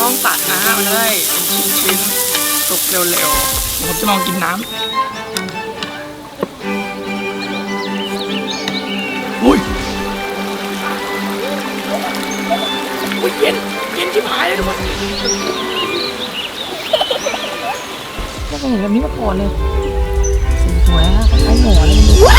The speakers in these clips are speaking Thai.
ต้องตัดนะมันจะได้เป็นชิ้นๆสุกเร็วๆผมจะลองกินน้ำอุ้ยอุ้ยเย็นเย็นที่หายเลยทุกคนไม่เคยเห็นแบบนี้มาก่อนเลยสีสวยนะคล้ายๆหมอเลยดูโอ้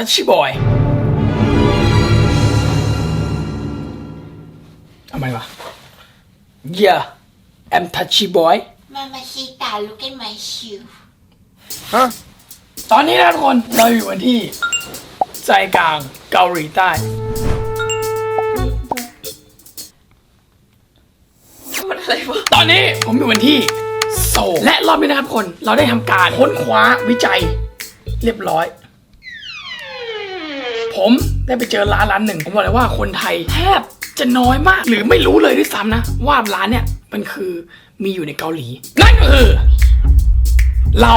ทัชชี่บอยทำไมวะ Yeah I'm touchy boy Mamacita look at my shoe ฮะตอนนี้นะทุกคนเราอยู่กันที่ใจกลางเกาหลีใต้มันอะไรวะตอนนี้ผมอยู่กันที่โซลและรอบนี้นะครับทุกคนเราได้ทำการค้นคว้าวิจัยเรียบร้อย ผมได้ไปเจอร้านร้านหนึ่งผมบอกเลยว่าคนไทยแทบจะน้อยมาก หรือไม่รู้เลยด้วยซ้ำนะ ว่าร้านเนี่ยมันคือมีอยู่ในเกาหลี นั่นก็คือ เรา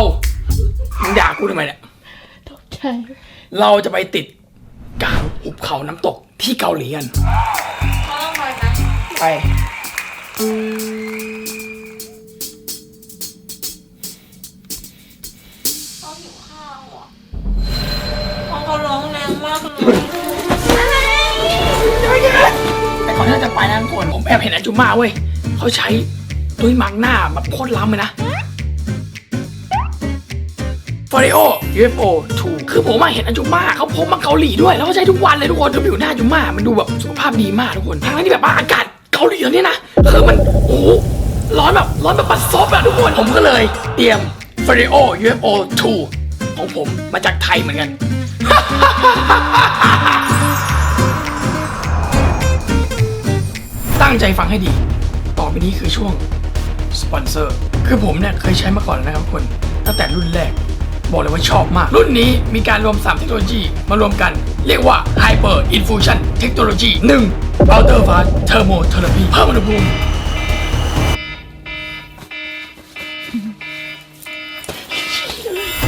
มึงด่ากูทำไมเนี่ยใช่เราจะไปติดกลางหุบเขาน้ำตกที่เกาหลีกันเขาต้องไปไหมไป แต่ก่อนที่เราจะไปนะทุกคนผมแอบเห็นอาจุมาเว้ยเขาใช้ตุ้ยมังหน้าแบบโคตรล้ำเลยนะฟอริโอ UFO 2คือผมมาเห็นอาจุมาเขาพกมาเกาหลีด้วย แล้วเขาใช้ทุกวันเลยทุกคนคือผิวหน้าอาจุมามันดูแบบสุขภาพดีมากทุกคนทั้งที่แบบว่าอากาศเกาหลีตอนนี้นะคือมันโอ้ร้อนแบบร้อนแบบปัดซบอะทุกคนผมก็เลย เตรียม f o r i o UFO 2ของผมมาจากไทยเหมือนกัน ตั้งใจฟังให้ดี ต่อไปนี้คือช่วงสปอนเซอร์ คือผมเนี่ยเคยใช้มาก่อนแล้วนะครับทุกคน ตั้งแต่รุ่นแรก บอกเลยว่าชอบมาก รุ่นนี้มีการรวม 3 เทคโนโลยีมารวมกัน เรียกว่า Hyper Infusion Technology 1 Outer Fast Thermotherapy เพิ่มอุณหภูมิ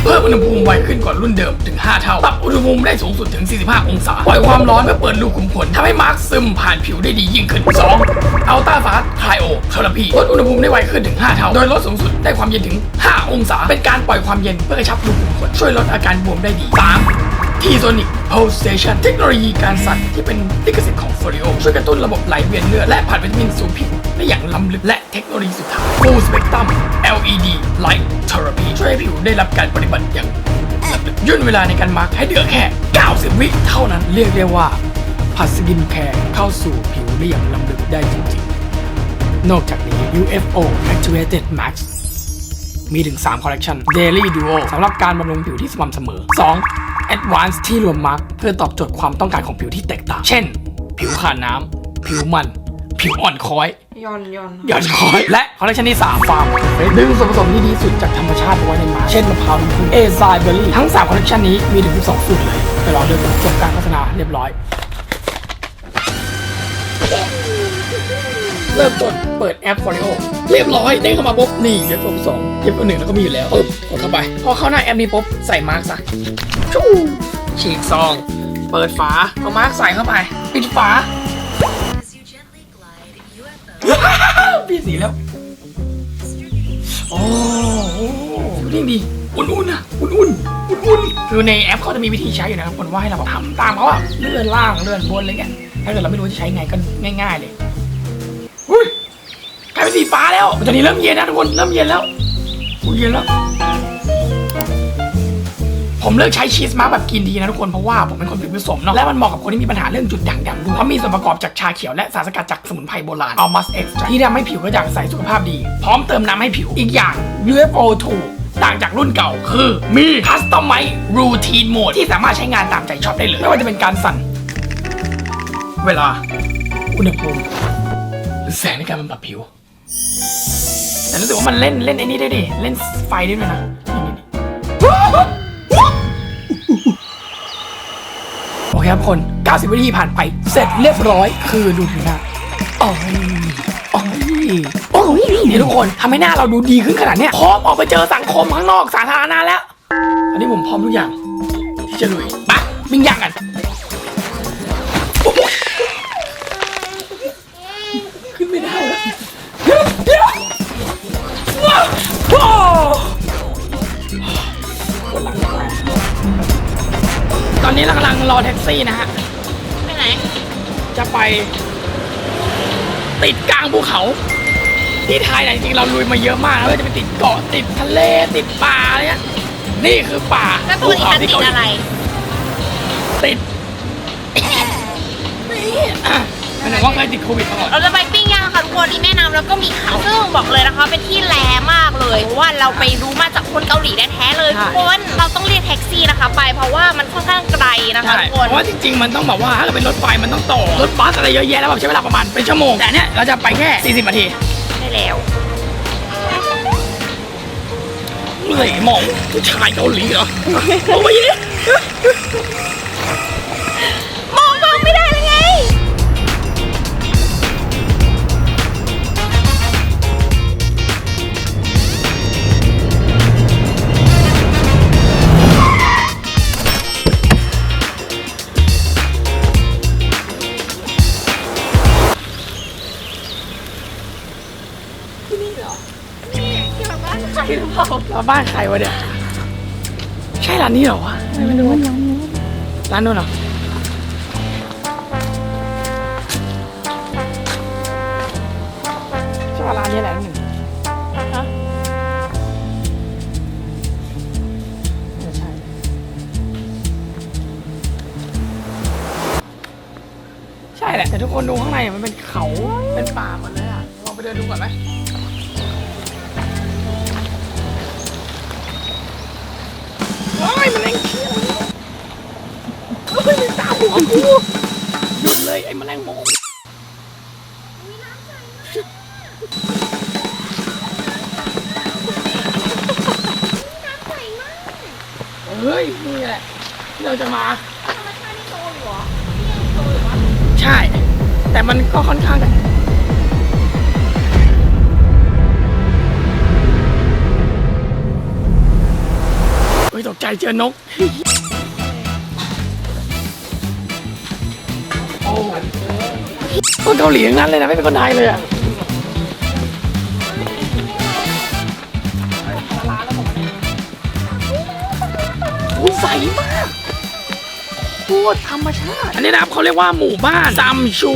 เพิ่ม อุณหภูมิไวขึ้นกว่ารุ่นเดิมถึง 5 เท่า ปรับอุณหภูมิได้สูงสุดถึง 45 องศา ปล่อยความร้อนเพื่อเปิดรูขุมขนทำให้มาร์กซึมผ่านผิวได้ดียิ่งขึ้น 2. อัลต้าฟาสไคลโอเทอราพีลดอุณหภูมิได้ไวขึ้นถึง 5 เท่า โดยลดสูงสุดได้ความเย็นถึง 5 องศา เป็นการปล่อยความเย็นเพื่อกระชับรูขุมขนช่วยลดอาการบวมได้ดี 3. ทีโซนิกโพสเ t ชันเทคโนโลยีการสั่นที่เป็นลิขสิทธิ์ของฟ o ริโอช่วยกระตุ้นระบบไหลเวียนเลือดและผลัดวิตามินสู่ผิวได้อย่างล้ำลึกและเทคโนโลยีสุดท้าย Full Spectrum LED Light Therapy ช่วยให้ผิวได้รับการปฏิบัติอย่างล้ำลึกย่นเวลาในการมาร์กให้เหลือแค่ 90 วิเท่านั้น เรียกได้ว่าผัดสกินแคร์เข้าสู่ผิวได้อย่างล้ำลึกได้จริงๆ นอกจากนี้ UFO Activated Max มีถึง 3 คอลเลกชัน Daily Duo สำหรับการบำรุงผิวที่สม่ำเสมอ 2. Advanced ที่รวมมาร์กเพื่อตอบโจทย์ความต้องการของผิวที่แตกต่าง เช่น ผิวขาดน้ำ ผิวมัน ผิวอ่อนคอย ย่อนย่อนหย่อนคอยและคอลเลคชันที่3ฟาร์มดึงส่วนผสมที่ดีที่สุดจากธรรมชาติมาไว้ในมาร์กเช่นมะพร้าวน้ำผึ้งเอซายเบอร์รี่ทั้ง3คอลเลคชันนี้มีถึง12สูตรเลย ไปลองดูจบการโฆษณาเรียบร้อย เริ่มต้นเปิดแอป f o r i o เรียบร้อยเด้งเข้ามาปุ๊บนี่เย็บปุ๊บสองเย็บปุ๊บหนึ่งแล้วก็มีอยู่แล้วปึ๊บกดเข้าไป พอเข้าหน้าแอปนี้ปุ๊บใส่มาร์กซะชู่ฉีกซอง เปิดฝาเอามาร์กใส่เข้าไปปิดฝาพี่สีแล้วโอ้โหนี่ดีอุ่นๆนะอุ่นๆอุ่นๆคือในแอปเขาจะมีวิธีใช้อยู่นะครับคนว่าให้เราทำตามเขาอะเลื่อนล่างเลื่อนบนอะไรเงี้ยถ้าเกิดเราไม่รู้จะใช้ไงก็ง่าย ๆ เลย อุ้ยกลายเป็นสีฟ้าแล้วตอนนี้เริ่มเย็นนะทุกคนเริ่มเย็นแล้วอุ้ยเย็นแล้ว ผมเลือกใช้ชีสมาแบบกินดีนะทุกคนเพราะว่าผมเป็นคนผิวผสมเนาะและมันเหมาะกับคนที่มีปัญหาเรื่องจุดด่างดำด้วยเพราะมีส่วนประกอบจากชาเขียวและสารสกัดจากสมุนไพรโบราณอัลมัสเอ็กซ์ที่ทำให้ผิวกระจ่างใสสุขภาพดี พร้อมเติมน้ำให้ผิวอีกอย่าง UFO 2 ต่างจากรุ่นเก่าคือมี Customize Routine Mode ที่สามารถใช้งานตามใจชอบได้เลยไม่ว่าจะเป็นการสั่น เวลา อุณหภูมิ แสงในการบำบัดผิว แต่รู้สึกว่ามันเล่นเล่นไอ้นี่ได้ดิเล่นไฟได้ด้วยนะโอเคครับคน 90 วินาทีผ่านไป เสร็จเรียบร้อยคือดูผิวหน้าโอ้ยโอ้ยโอ้ยนี่ทุกคนทำให้หน้าเราดูดีขึ้นขนาดเนี้ยพร้อมออกไปเจอสังคมข้างนอกสาธารณะแล้ว อันนี้ผมพร้อมทุกอย่าง ที่จะลุยไปวิ่งย่างกัน อนนี้เรากำลังรอแท็กซี่นะฮะ ไปไหน จะไป ติดกลางภูเขา ที่ไทยเนี่ยจริงๆเราลุยมาเยอะมากแล้วจะไปติดเกาะติดทะเลติดป่าอะไรเงี้ยนี่คือป่าแล้วตัวนี้เขาจะติดเกาหลีอะไร ติดนี่อะ หมายถึงว่าเคยติดโควิดมาก่อนเราจะไปปิ้งย่างค่ะทุกคนที่แม่น้ำแล้วก็มีเขาซึ่งบอกเลยนะคะ เป็นที่แลมากเลยเพราะว่าเราไปรู้มาจากคนเกาหลีแท้ๆเลยทุกคนเราต้องเรียกแท็กซี่นะคะ ไปเพราะว่ามันค่อนข้างไกลนะคะใช่ทุกคนเพราะว่าจริง ๆ มันต้องแบบว่าถ้าเกิดเป็นรถไฟมันต้องต่อรถบัสอะไรเยอะแยะแล้วแบบใช้เวลาประมาณเป็นชั่วโมงแต่เนี้ยเราจะไปแค่ 40นาทีได้แล้วเหนื่อยมองผู้ชายเกาหลีเหรอเอาไปดิม บ้านใครวะเนี่ยใช่ร้านนี้เหรอวะไม่รู้ร้านนู้นเหรอใช่ร้านนี้แหละหนึ่งฮะไม่ใช่ใช่แหละแต่ทุกคนดูข้างในมันเป็น หยุดเลยไอ้แมลงหมกเฮ้ย นี่แหละที่เราจะมา ใช่ แต่มันก็ค่อนข้างจะเฮ้ยตกใจเจอนก คนเกาหลีทั้งนั้นเลยนะไม่เป็นคนไทยเลยอะอุ้ยใสมากโคตรธรรมชาติ อันนี้นะครับเขาเรียกว่าหมู่บ้านซัมชู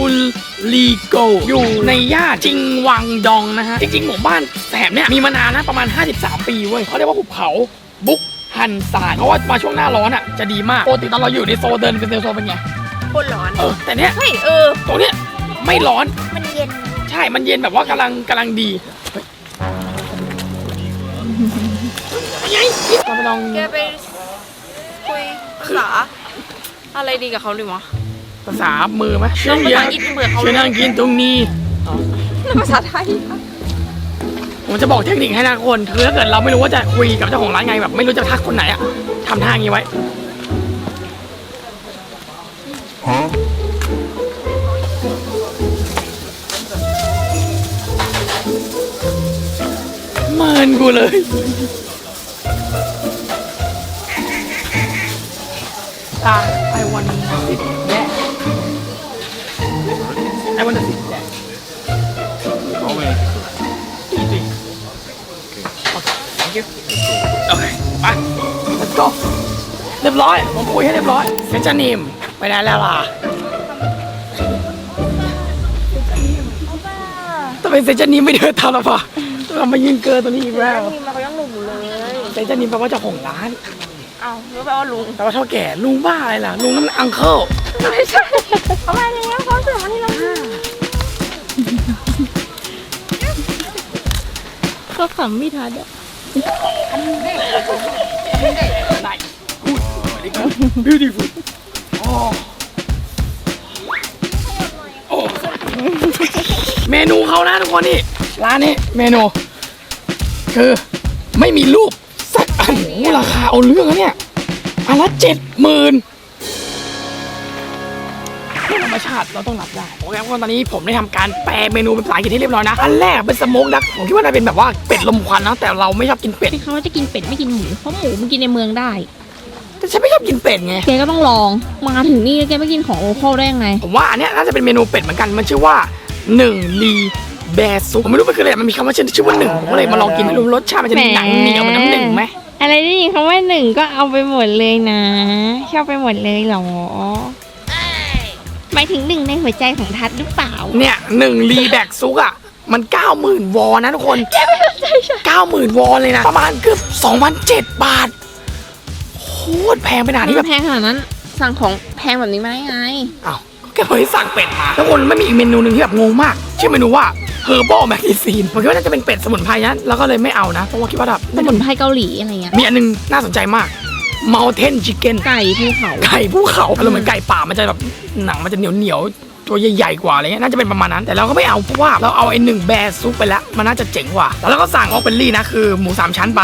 ลีโกอยู่ในย่านจิงวังดองนะฮะ จริงๆ หมู่บ้านแถบเนี้ยมีมานานนะประมาณ 53 ปีเว้ยเขาเรียกว่าหุบเขาบุกฮันซานเพราะว่ามาช่วงหน้าร้อนอะจะดีมากปกติตอนเราอยู่ในโซนเดินเป็นโซนเป็นไง คนร้อน เออ แต่เนี้ยเฮ้ยเออ ตรงเนี้ย ไม่ร้อน มันเย็น ใช่ มันเย็นแบบว่ากำลังกำลังดีเฮ้ยเป็นไงเราไปลองแกไปคุยภาษาอะไรดีกับเขาหรือวะ ภาษามือไหมลองภาษาอังกฤษเผื่อเขาช่วยนั่งกินตรงนี้ ภาษาไทยผมจะบอกเทคนิคให้นะคนคือถ้าเกิดเราไม่รู้ว่าจะคุยกับเจ้าของร้านไงแบบ ไม่รู้จะทักคนไหนอะทำท่าอย่างนี้ไว้เมินกูเลยตา I want to sit there I want to sit there easy okay thank you โอเคไป let's go เรียบร้อย ผมคุยให้เรียบร้อยเซนจานิมไปไหนแล้วล่ะทำไมเซนจานิมไม่เดินตามเราปะ เรามายืนเกินตัวนี้อีกแล้วนี่มันเขายังหนุ่มอยู่เลยเซนจานิมแปลว่าเจ้าของร้านเอ้ารู้แปลว่าลุงแปลว่าเท่าแก่ลุงบ้าอะไรล่ะลุงนั่นอังเคิลไม่ใช่เขามาแล้วเขาเสือมาที่เราก็ขำไม่ทันอะไหน good beautiful โอ้โอ้เมนูเขานะทุกคนนี่ ร้านนี้เมนู คือ ไม่มีรูปสักอันโอ้โหราคาเอาเรื่องนะเนี่ยอันละเจ็ดหมื่นธรรมชาติเราต้องรับได้โอเคครับทุกคนตอนนี้ผมได้ทำการแปลเมนูเป็นภาษาอังกฤษที่เรียบร้อยนะ อันแรกเป็นสโมกดักผมคิดว่าน่าเป็นแบบว่าเป็ดลมควันนะ แต่เราไม่ชอบกินเป็ดที่เขาจะกินเป็ดไม่กินหมู เพราะหมูมันกินในเมืองได้ แต่ฉันไม่ชอบกินเป็ดไง แกก็ต้องลอง มาถึงนี่แล้วแกไม่กินของโอโคได้ยังไง ผมว่าอันเนี้ยน่าจะเป็นเมนูเป็ดเหมือนกัน มันชื่อว่าหนึ่งลี แบซุปผมไม่รู้มันคืออะไรมันมีคำว่าชื่อชื่อว่าหนึ่งผมก็เลยมาลองกินไม่รู้รสชาติมันจะมีหนังเหนียวเหมือนน้ำหนึ่งไหมอะไรได้ยินคำว่าหนึ่งก็เอาไปหมดเลยนะ ชอบไปหมดเลยเหรอหมายถึงหนึ่งในหัวใจของทัดหรือเปล่า เนี่ยหนึ่งรีแบกซุกอะมันเก้าหมื่นวอนนะทุกคนเก้าหมื่นวอนเลยนะ ประมาณเกือบสองพันเจ็ดบาท โคตรแพงไปหนาที่ที่แบแบบบแพงขนาดนั้น สั่งของแพงแบบนี้มาได้ไงอ้าวก็แกบอกให้สั่งเป็ดมาทุกคนไม่มีอีกเมนูหนึ่งที่แบบงงมาก ชื่อเมนูว่า Herbal m a g i c i n ผมคิดว่าน่าจะเป็นเป็ดสมุนไพรนะแล้วก็เลยไม่เอานะเพราะว่าคิดว่าแบบสมุนไพรเกาหลีอะไรเงี้ยมีอันนึงน่าสนใจมาก Mountain Chicken ไก่ภูเขาไก่ภูเขาอารมณ์เหมือนไก่ป่ามันจะแบบหนังมันจะเหนียวเหนียวๆตัวใหญ่ๆกว่าอะไรเงี้ยน่าจะเป็นประมาณนั้น แต่เราก็ไม่เอาเพราะว่าเราเอาไอ้หนึ่งแบร์ซุปไปแล้ว มันน่าจะเจ๋งกว่าแล้วเราก็สั่งออกเป็นลี่นะคือหมูสามชั้นไป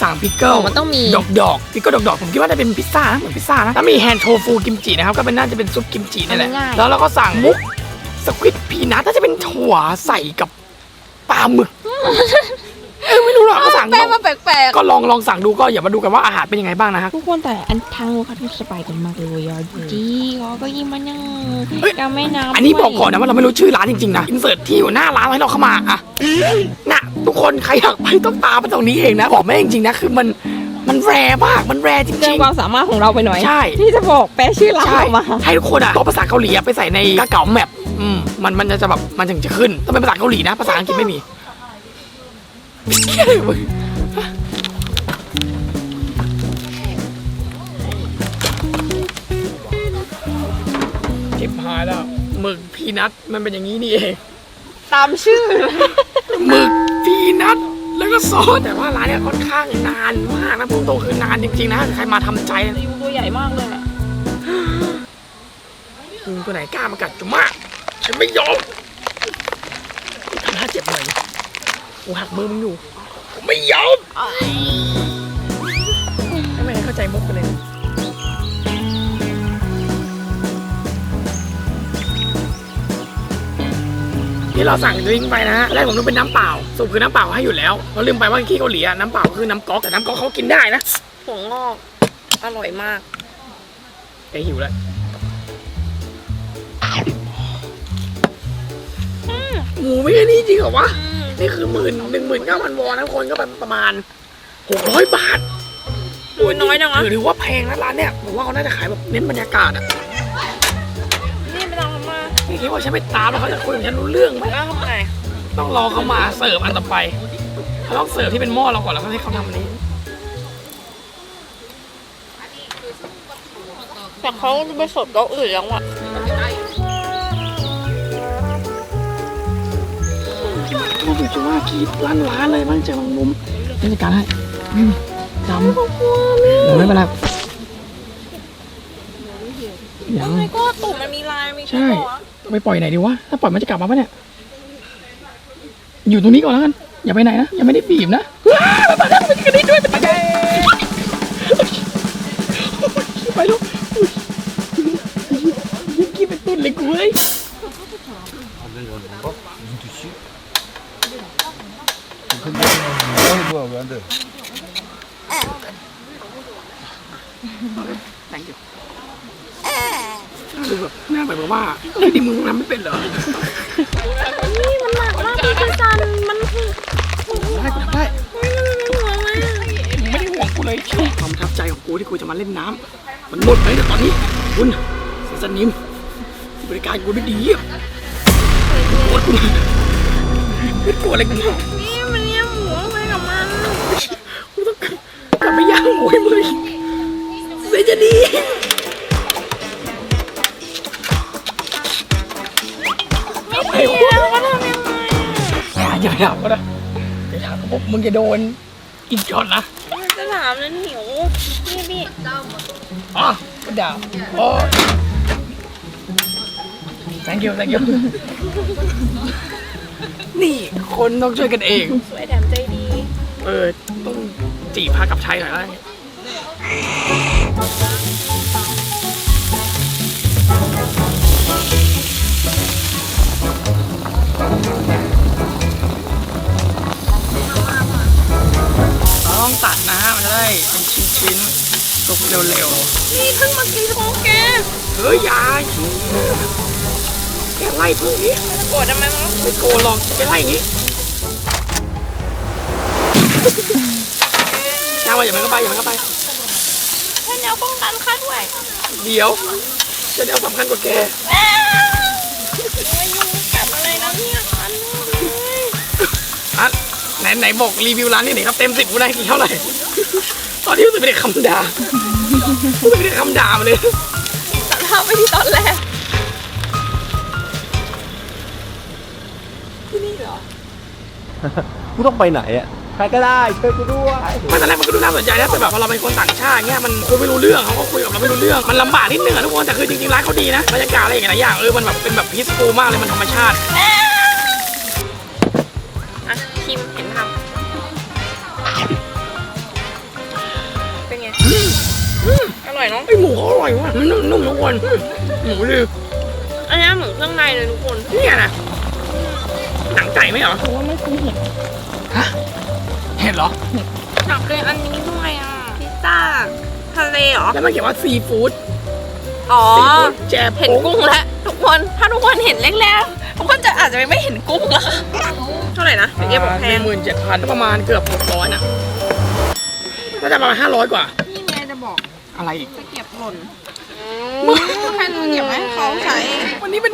สั่งพิกเกิลของมันต้องมีดอกดอกพิกเกิลดอกดอกผมคิดว่าน่าจะเป็นพิซซ่านะเหมือนพิซซ่านะแล้วมีแฮนด์โทฟูกิมจินะครับก็เป็นน่าจะเป็นซุปกิมจินี่แหละง่ายๆแล้วเราก็สั่งมุก สควิตพีนัทน่าจะเป็นถั่วใส่กับปลาหมึก เออไม่รู้หรอกก็สั่งแปลมาแปลกก็ลองลองสั่งดูก็อย่ามาดูกันว่าอาหารเป็นยังไงบ้างนะฮะ ๆทุกคนแต่อันทางโลคาทุสไปกันมากเลยอะจีเขาก็ยิ้มมันยังเฮ้ยจะไม่น้ำอันนี้บอกก่อนนะว่าเราไม่รู้ชื่อร้านจริงๆนะอินเสิร์ตที่อยู่หน้าร้านให้เราเข้ามาอะน่ะทุกคนใครอยากไปต้องตามไปตรงนี้เองนะบอกไม่จริงๆนะคือมันมันแรมากมันแรจเกิรินง ความสามารถของเราไปหน่อย ใช่ ที่จะบอกแปลชื่อๆร้านใช่ออกมา ให้ทุกคนอะเอาภาษาเกาหลีอะไปใส่ในกระเก๋าแมป อืมมันมันจะแบบมันถึงจะขึ้นต้องเป็นภาษาเกาหลีนะ ภาษาอังกฤษไม่มีจิบหายแล้วหมึกพีนัทมันเป็นอย่างนี้นี่เองตามชื่อหมึกพีนัทแล้วก็ซอสแต่ว่าร้านเนี้ยค่อนข้างนานมากนะพูดตรงคือนานจริงๆนะใครมาทำใจนะยูตัวใหญ่มากเลยอะยุงตัวไหนกล้ามากัดจุมาก ฉันไม่ยอมทำท่าเจ็บหน่อยกูหักมือมึงอยู่ผมไม่ยอมไม่ให้เข้าใจมุกไปเลย ที่เราสั่งดริงก์ไปนะฮะแรกผมนึกเป็นน้ำเปล่าสรุปคือน้ำเปล่าให้อยู่แล้วเราลืมไปว่าที่เกาหลีอะน้ำเปล่าคือน้ำก๊อกแต่น้ำก๊อกเขากินได้นะ ถั่วงอก อร่อยมากแกหิวแล้ว หมูไม่แค่นี้จริงเหรอวะ นี่คือหมื่นหนึ่งหมื่นเก้าพันวอนนะคนก็ประมาณหกร้อยบาทอุ๊ยน้อยจังวะถือว่าแพงนะร้านเนี่ยผมว่าเขาน่าจะขายแบบเน้นบรรยากาศอะนี่ไม่ต้องทำมานี่คิดว่าฉันไปตามแล้วเขาจะคุยกับฉันรู้เรื่องไหมแล้วทำไงต้องรอเขามาเสิร์ฟอันต่อไปเขาต้องเสิร์ฟที่เป็นหม้อเราก่อนแล้วก็ให้เขาทำอันนี้แต่เขาไปสดโต๊ะอื่นแล้วอะ จะว่ากีดร้านร้านเลยบ้างเจอมังมุมนี่จัดการให้อืมจำไม่เป็นไรยังไอ้ก็ตุ่มมันมีลายมีใช่ไปปล่อยไหนดีวะถ้าปล่อยมันจะกลับมาปะเนี่ย อยู่ตรงนี้ก่อนแล้วกัน อย่าไปไหนนะยังไม่ได้บีบนะว้าวมาแล้วมันกระดิ่งด้วยมันกระดิ่งไปลูกยิ่งกินเป็นตุ้นเลยกูเว้ย แตงกิวดูแบบหน้าแบบว่าเฮ้ยดิมึงทำไม่เป็นเหรอนี่มันหนักมากพี่จันมันได้กูทำได้มึงไม่ได้ห่วงกูเลยความประทับใจของกูที่กูจะมาเล่นน้ำมันหมดไปแต่ตอนนี้คุณสนิมบริการกูได้ดีอะโกรธกูไม่โกรธอะไรกู นี่มันเนี่ยหมูอะไรกับมัน กูต้อง กลับไปย่างหมูให้มึงเสียจะดีไม่เดียวมันทำยังไงอย่าถามก็ได้อย่าถามก็บอกมึงจะโดนกินช็อตนะจะถามแล้วหิวนี่พี่อ๋อก็ด่าอ๋อ thank you thank you นี่คนต้องช่วยกันเอง สวยแถมใจดี เออ จีบพากับชัยหน่อยแล้วเราต้องตัดนะฮะ มันจะได้เป็นชิ้นๆสุกเร็วนี่เพิ่งมากินโชแกๆเฮ้ยอยาแกไล่พึ่งนี้โกรธทำไมมั้งไม่โกนหรอกแกไล่อย่างนี้ จ้าว่าอย่ามันก็ไปอย่ามันก็ไปฉันแนวป้องกันค่ะด้วยเดี๋ยวจะเดี๋ยวสำคัญกว่าแกโอ้ยยุงกัดอะไรแล้วเนี่ยคันเลยอะไหนไหนบอกรีวิวร้านนี้หน่อยครับเต็มสิบกูได้กี่เท่าไหร่ตอนนี้รู้สึกเป็นเด็กคำด่ารู้สึกเป็นเด็กคำด่ามาเลยตัดภาพไปที่ตอนแรกกูต้องไปไหนอะใครก็ได้ช่วยกูด้วยไม่ตอนแรกมันก็ดูน่าสนใจนะแต่แบบพอเราเป็นคนต่างชาติเงี้ยมันคุยไม่รู้เรื่องเขาก็คุยกับเราไม่รู้เรื่องมันลำบากนิดนึงอะทุกคนแต่คือจริงๆร้านเขาดีนะบรรยากาศอะไรอย่างเงี้ยหลายอย่างเออมันแบบเป็นแบบพีซฟูลมากเลยมันธรรมชาติ อะคิมเห็นทำเป็นไงอร่อยเนาะไอหมูเขาอร่อยมากมันนุ่มๆทุกคนหมูดีอันนี้เหมือนเครื่องในเลยทุกคนเนี่ยนะหนังไก่ไหมเหรอ เพราะว่าไม่คือเห็ดฮะเห็นเหรออยากกินอันนี้ด้วยอะพิซซ่าทะเลเหรอ แล้วมันเขียนว่าซีฟู้ดอ๋อ ซีฟู้ดแจบเห็นกุ้งแล้วทุกคน ถ้าทุกคนเห็นแรกๆทุกคนจะอาจจะไม่เห็นกุ้งแล้วค่ะเท่าไหร่นะเมื่อกี้บอกแพหนึ่งงหมื่นเจ็ดพันประมาณเกือบหกร้อยนะน่าจะประมาณห้าร้อยกว่า นี่แม่จะบอกอะไรอีก จะเก็บหล่นแค่จะเก็บไว้ให้เขาใช้วันนี้เป็น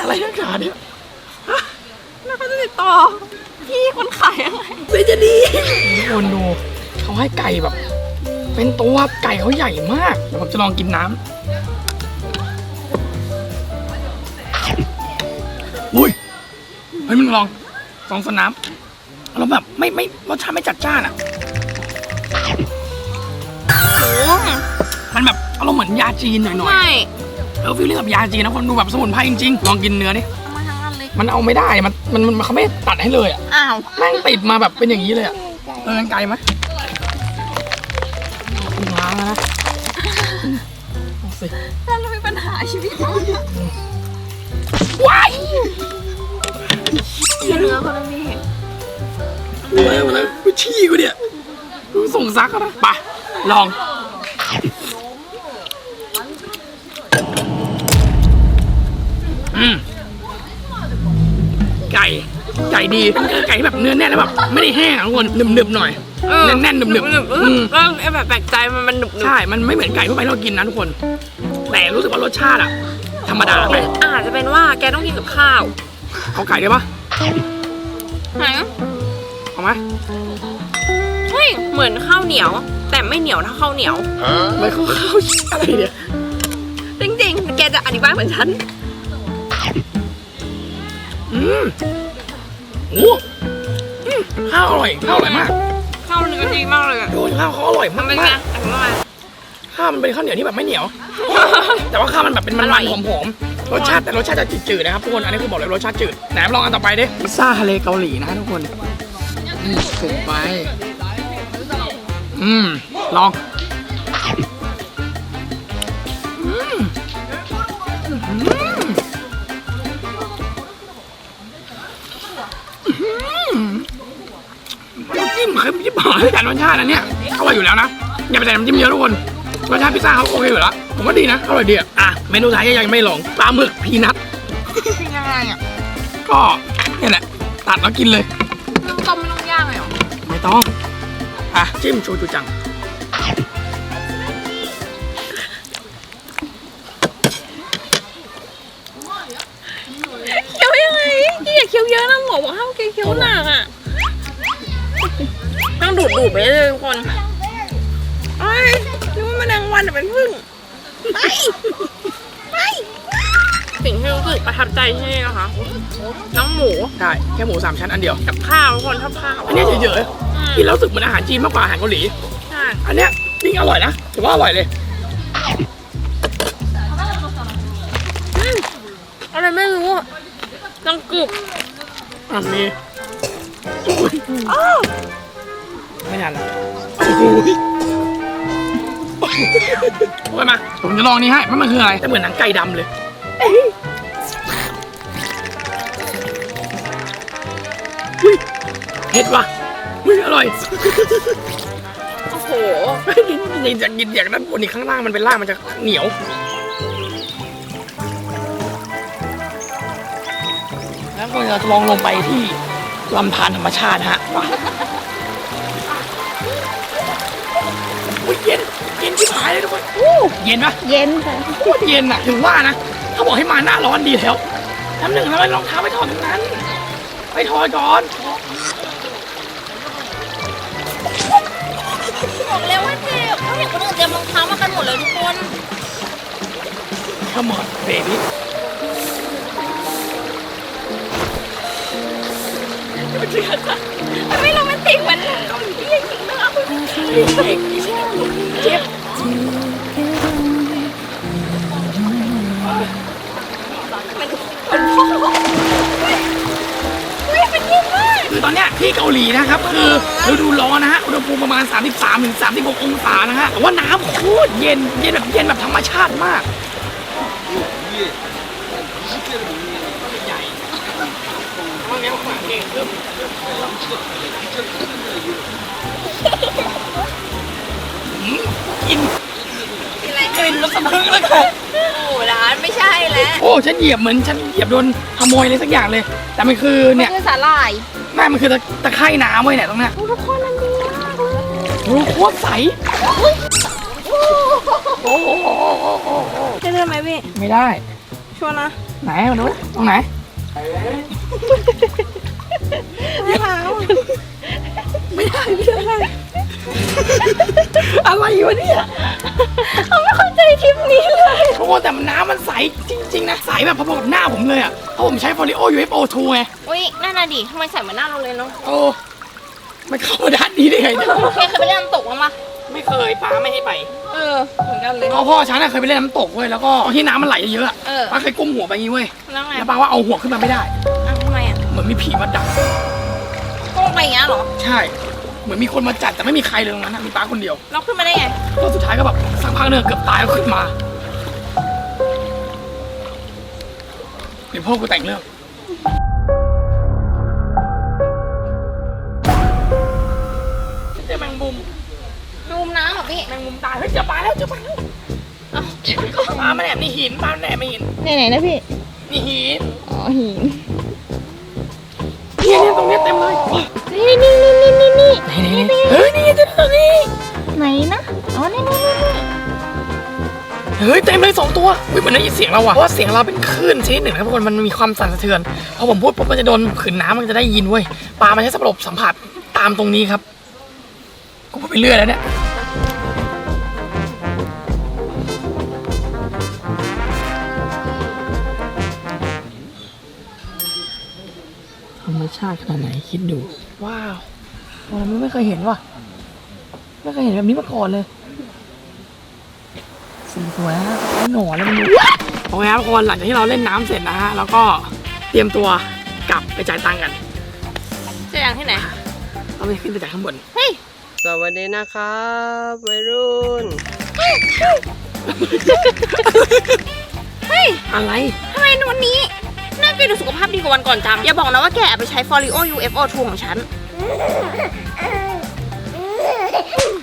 อะไรนักหนาเนี่ย แล้วเขาจะติดต่อ พี่คนขายยังไงเซจะดีทุกคนดูเขาให้ไก่แบบ เป็นตัวไก่เขาใหญ่มากเดี๋ยวผมจะลองกินน้ำอุ้ยเฮ้ยมึงลองลองสนน้ำเราแบบไม่ไม่รสชาติไม่จัดจ้านอะโอ้มันแบบอารมณ์เหมือนยาจีนหน่อยไม่ๆเออฟิลลิ่งแบบยาจีนนะคนดูแบบสมุนไพรจริงๆ ลองกินเนื้อดิเอา มาทั้งอันเลยมันเอาไม่ได้ มันมันมันเขาไม่ตัดให้เลยอะอ้าว แม่งติดมาแบบเป็นอย่างนี้เลยอะเออไกลไหมล้างแล้วนะเอาสิถ้าเรามีปัญหาชีวิตว้ายเนื้อเขาไม่เห็นเออมาแล้วกูชี้กูเนี่ยกูส่งซักแล้วนะไปลอง อืมไก่ ไก่ดีเป็นไก่ที่แบบเนื้อแน่นแล้วแบบไม่ได้แห้งอะทุกคนหนึบๆหน่อยแน่นๆหนึบๆๆอืม ก็ไอ้แบบแปลกใจมันมันหนุบๆใช่ มันไม่เหมือนไก่ทั่วไปที่เรากินนะทุกคน แต่รู้สึกว่ารสชาติอะธรรมดาไปอาจจะเป็นว่าแกต้องกินกับข้าวเอาไก่ได้ปะไหนเอาไหมเฮ้ยเหมือนข้าวเหนียว แต่ไม่เหนียวเท่าข้าวเหนียวไม่เข้าข้าวอะไรเนี่ยจริงๆ แกจะอธิบายเหมือนฉัน อืม โอ้อืมข้าวอร่อยข้าวอร่อยมากข้าวเนื้อดีมากเลยอะดูข้าวเขาอร่อยมัมานกเป็นไงมากอธิบายข้าวมันเป็นข้าวเหนียวที่แบบไม่เหนียว แต่ว่าข้าวมันแบบเป็นมันอร่อย ๆหอมๆรสชาติแต่รสชาติจะจืดๆนะครับทุกคนอันนี้คือบอกเลยรสชาติจืดไหนลองอันต่อไปดิพิซซ่าทะเลเกาหลีนะทุกคนนี่สุกไป อืมลอง จิ้มเค็มยิบหายแต่รสชาติอันเนี้ยอร่อยอยู่แล้วนะอย่าไปใส่น้ำจิ้มเยอะทุกคนรสชาติพิซซ่าเขาโอเคอยู่แล้วผมว่าดีนะอร่อยดีอะอะเมนูท้ายยังไม่ลองปลาหมึกพีนัทเป็นยังไงอะก็เนี่ยแหละตัดแล้วกินเลยน้ำต้มไม่ต้องย่างเลยเหรอไม่ต้องอะจิ้มโชจูจัง ต้องดูดดูดไปเลยทุกคนไอ้ยนึกว่าแมลงวันแต่เป็นพึ่งไปไปสิ่งที่รู้สึกประทับใจที่นี่นะคะ น้องหมูได้แค่หมูสามชั้นอันเดียว กับข้าวทุกคนชอบข้าวอันเนี้ยเฉยๆกินแล้วรู้สึกเหมือนอาหารจีนมากกว่าอาหารเกาหลีใช่อันเนี้ยจริงอร่อยนะถือว่าอร่อยเลยอะไรไม่รู้อะจังกรึบอะมีอุ๊ย ไม่ทันละโอ้โหโอ้ยมาผมจะลองนี่ให้ว่ามันคืออะไรแต่เหมือนหนังไก่ดำเลย อุ้ยเผ็ดว่ะอุ้ยอร่อย โอ้โหกินจากกินจากด้านบนนี่ข้างล่างมันเป็นล่างมันจะเหนียวแล้วก็จะลองลงไปที่ลำธารธรรมชาติฮะ อุ้ยเย็น เย็นที่หายเลยทุกคนอู้เย็นปะเย็นค่ะโคตรเย็นอะถึงว่านะเขาบอกให้มาหน้าร้อนดีแล้วน้ำหนึ่งแล้วไอ้รองเท้าไปถอดตรงนั้น ไปถอดก่อน บอกเลยว่าเจ็บเขาเห็นคนอื่นเตรียมรองเท้ามากันหมดเลยทุกคน Come on baby ไม่โรแมนติกเหมือนเกาหลีจริงๆนะคื อตอนเนี้ยที่เกาหลีนะครับ คือฤดูร้อนนะฮะอุณหภูมิประมาณ 33ถึง36 องศานะฮะแต่ว่าน้ำโคตรเย็นเย็นแบบเย็นแบบธรรมชาติมากใหญ่ กินอะไรกลิ่นรสสะพึงแล้วค่ะโอ้ร้านไม่ใช่แล้วโอ้ฉันเหยียบเหมือนฉันเหยียบโดนขโมยอะไรสักอย่างเลย แต่มันคือเนี่นคือสาหร่ายแม่มันคือตะตะไคร่น้ำเว้ยเนี่ยตรงเนี้ยทุกคนมันดีมากเลยโอ้โหโคตรใสโอ้โหจะได้ไหมพี่ไม่ได้ ชวร์นะไหนมาดูตรงไหน อะไรวะเนี่ยเขาไม่เข้าใจทริปนี้เลยโอ้แต่น้ำมันใสจริง ๆ นะ ใสแบบพอๆกับหน้าผมเลยอะเพราะผมใช้ Folio UFO 2ไงอุ้ยน่าน่ะดิทำไมใส่เหมือนหน้าเราเลยเนาะโอ้มันเข้ามาด้านนี้ได้ไงเนี่ยเคยเคยไปเล่นน้ำตกบ้างปะไม่เคยป้าไม่ให้ไป เออ เหมือนกันเลยเพราะพ่อฉันน่ะเคยไปเล่นน้ำตกเว้ยแล้วก็ตอนที่น้ำมันไหลเยอะๆอะเออ ป้าเคยก้มหัวไปอย่างงี้เว้ยแล้วไงแล้วป้าว่าเอาหัวขึ้นมาไม่ได้ อะทำไมอะเหมือนมีผีมาดักก็ลงไปอย่างเงี้ยเหรอ ใช่ เหมือนมีคนมาจัดแต่ไม่มีใครเลยตรงนั้นนะมีป้าคนเดียวเราขึ้นมาได้ไงก็สุดท้ายก็แบบสักพักหนึ่งเกือบตายก็ขึ้นมาเดี๋ยวพ่อกูแต่งเรื่อง เจอแมงมุมดูมน้ำเหรอพี่แมงมุมตายเฮ้ยเจอปลาแล้วเจอปลาแล้วเอ้าปลามันแอบในหินปลามันแอบในหินไหนไหนๆนะพี่ นี่หินอ๋อหิน เนี่ยเนี่ยตรงเนี้ยเต็มเลย นี่นี่นี่นี่นี่นี่ไหนไหนไหนเฮ้ยนี่ไงเจอตรงนี้ไหนนะอ๋อนี่นี่นี่นี่เฮ้ยเต็มเลยสองตัวเฮ้ยมันได้ยินเสียงเราอะเพราะว่าเสียงเราเป็นคลื่นชนิดหนึ่งครับทุกคนมันมีความสั่นสะเทือนพอผมพูดปุ๊บมันจะโดนผืนน้ำมันจะได้ยินเว้ยปลามันใช้สับสัมผัสตามตรงนี้ครับกูพูดไปเรื่อยแล้วเนี่ยธรรมชาติขนาดไหนคิดดู ว้าวเราไม่เคยเห็นว่ะ ไม่เคยเห็นแบบนี้มาก่อนเลย สีสวยฮะแล้วหนอนแล้วมันดูโอเคครับทุกคนหลังจากที่เราเล่นน้ำเสร็จนะฮะ แล้วก็เตรียมตัวกลับไปจ่ายตังค์กันเจะยังที่ไหน เราไปขึ้นไปจากข้างบน เฮ้ย สวัสดีนะครับวัยรุ่น เฮ้ย อะไรทำไมวันนี้หน้าแกดูสุขภาพดีกว่าวันก่อนจัง อย่าบอกนะว่าแกแอบไปใช้ Folio UFO 2 ของฉัน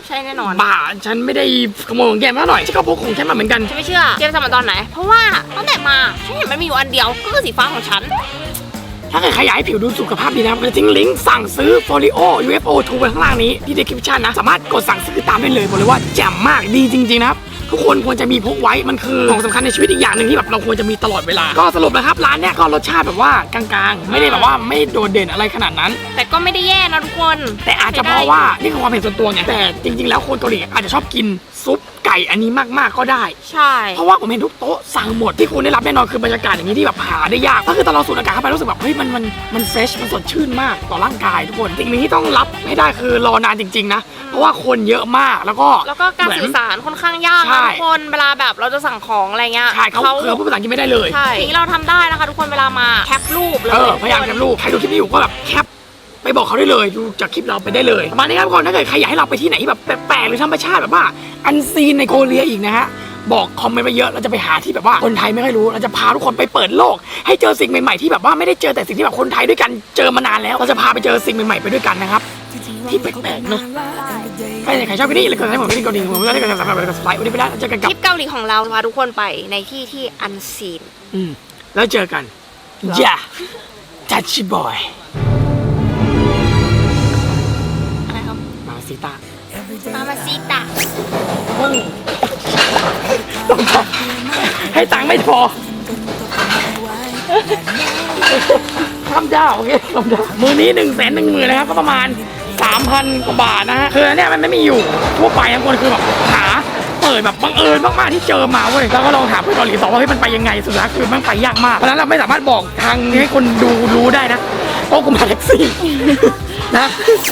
ใช่แน่นอน บ้าฉันไม่ได้ขโมยของแกมาหน่อยฉันก็พกของฉันมาเหมือนกัน ฉันไม่เชื่อแกไปทำมาตอนไหน เพราะว่าตั้งแต่มาฉันเห็นมันมีอยู่อันเดียวก็คือสีฟ้าของฉัน ถ้าเกิดใครอยากให้ผิวดูสุขภาพดีนะครับก็จะทิ้งลิงก์สั่งซื้อ Folio UFO 2 ไว้ข้างล่างนี้ที่ description นะ สามารถกดสั่งซื้อตามได้เลยบอกเลยว่าแจ่มมากดีจริงๆนะครับ ทุกคนควรจะมีพกไว้มันคือของสำคัญในชีวิตอีกอย่างหนึ่งที่แบบเราควรจะมีตลอดเวลา ก็สรุปนะครับร้านเนี้ยก็รสชาติแบบว่ากลางๆ ไม่ได้แบบว่าไม่โดดเด่นอะไรขนาดนั้น แต่ก็ไม่ได้แย่นะทุกคน แต่อาจจะเพราะว่านี่คือความเห็นส่วนตัวไงแต่จริงๆ แล้วคนเกาหลีอาจจะชอบกินซุปไก่อันนี้มากๆก็ได้ ใช่ เพราะว่าผมเห็นทุกโต๊ะสั่งหมดที่คุณได้รับแน่นอนคือบรรยากาศอย่างนี้ที่แบบหาได้ยากก็คือตอนเราสูดอากาศเข้าไปรู้สึกแบบเฮ้ยมันมันมันเฟรชมันสดชื่นมากต่อร่างกายทุกคนสิ่งหนึงที่ต้องรับให้ได้คือรอนานจริง ๆ นะ เพราะว่าคนเยอะมากแล้วก็แล้วก็การเหมือนสื่อสารค่อนข้างยากใช่นะทุกคนเวลาแบบเราจะสั่งของอะไรเงี้ยใช่เขาเขาพูดภาษาอังกฤษไม่ได้เลยใช่สิ่งที่เราทำได้นะคะทุกคนเวลามาแคปรูปเลยเออพยายามแคปรูปใครดูคลิปนี้อยู่ก็แบบแคปไปบอกเขาได้เลยดูจากคลิปเราไปได้เลยประมาณนี้ครับทุกคนถ้าเกิดใครอยากให้เราไปที่ไหนที่แบบแปลกๆหรือธรรมชาติแบบว่าอันซีนในโคเรียอีกนะฮะบอกคอมเมนต์มาเยอะเราจะไปหาที่แบบว่าคนไทยไม่ค่อยรู้เราจะพาทุกคนไปเปิดโลก ให้เจอสิ่งใหม่ๆที่แบบว่าไม่ได้เจอแต่สิ่งที่แบบคนไทยด้วยกันเจอมานานแล้วเราจะพาไปเจอสิ่งใหม่ๆไปด้วยกันนะครับที่แปลกๆเนอะ ใครใครชอบวิดีโอเลยกดไลค์ผมวิดีโอดีผมไม่ได้กดติดตามกดสไลค์วันนี้ไปแล้วเจอกันทกับริปเกาหลีของเราพาทุกคนไปในที่ที่อันซีน อืมแล้วเจอกันอย่าทัชบอยอะไรครับ มาซิตามามาซิตะให้ตังค์ไม่พอทำดาวโอเคทำดาวมือนี้หนึ่งแสนหนึ่งหมื่นนะครับก็ประมาณ สามพันกว่าบาทนะฮะคือเนี่ยมันไม่มีอยู่ทั่วไปทั้งคนคือแบบหาเปิดแบบบังเอิญมากๆที่เจอมาเว้ยแล้วก็ลองถามเพื่อนเกาหลีต่อว่าเฮ้ยมันไปยังไงสุดท้ายคือมันไปยากมากเพราะฉะนั้นเราไม่สามารถบอกทางให้คนดูรู้ได้นะเพราะกูมาแท็กซี่นะ